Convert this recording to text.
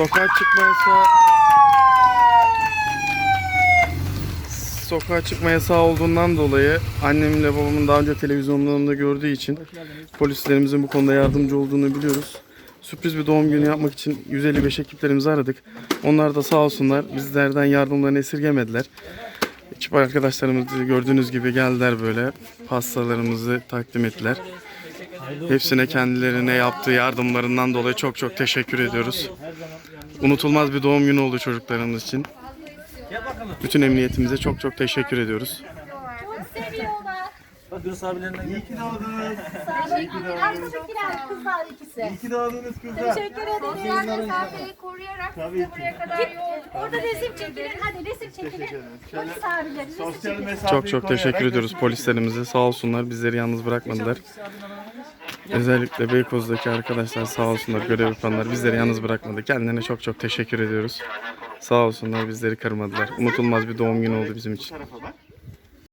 Sokağa çıkma yasağı Sokağa çıkma yasağı olduğundan dolayı annemle babamın daha önce televizyonlarında gördüğü için polislerimizin bu konuda yardımcı olduğunu biliyoruz. Sürpriz bir doğum günü yapmak için 155 ekiplerimizi aradık. Onlar da sağ olsunlar bizlerden yardımlarını esirgemediler. Ekip arkadaşlarımız da gördüğünüz gibi geldiler böyle pastalarımızı takdim ettiler. Hepsine kendilerine yaptığı yardımlarından dolayı çok çok teşekkür ediyoruz. Unutulmaz bir doğum günü oldu çocuklarımız için. Bütün emniyetimize çok çok teşekkür ediyoruz. Çok seviyorlar. Bak Yunus abilerinden gel. Arkadakiler kızlar ikisi. İyi ki doğdunuz kızlar. Teşekkür ederim. Mesafeyi koruyarak size buraya kadar yol Orada resim çekilin. Hadi resim çekilin. Polis abileri resim Sosyal çekilin. mesafeyi Çok çok teşekkür ediyoruz polislerimize. Sağ olsunlar bizleri yalnız bırakmadılar. Özellikle Beykoz'daki arkadaşlar sağ olsunlar görev yapanlar bizleri yalnız bırakmadı. Kendilerine çok çok teşekkür ediyoruz. Sağ olsunlar bizleri kırmadılar. Unutulmaz bir doğum günü oldu bizim için.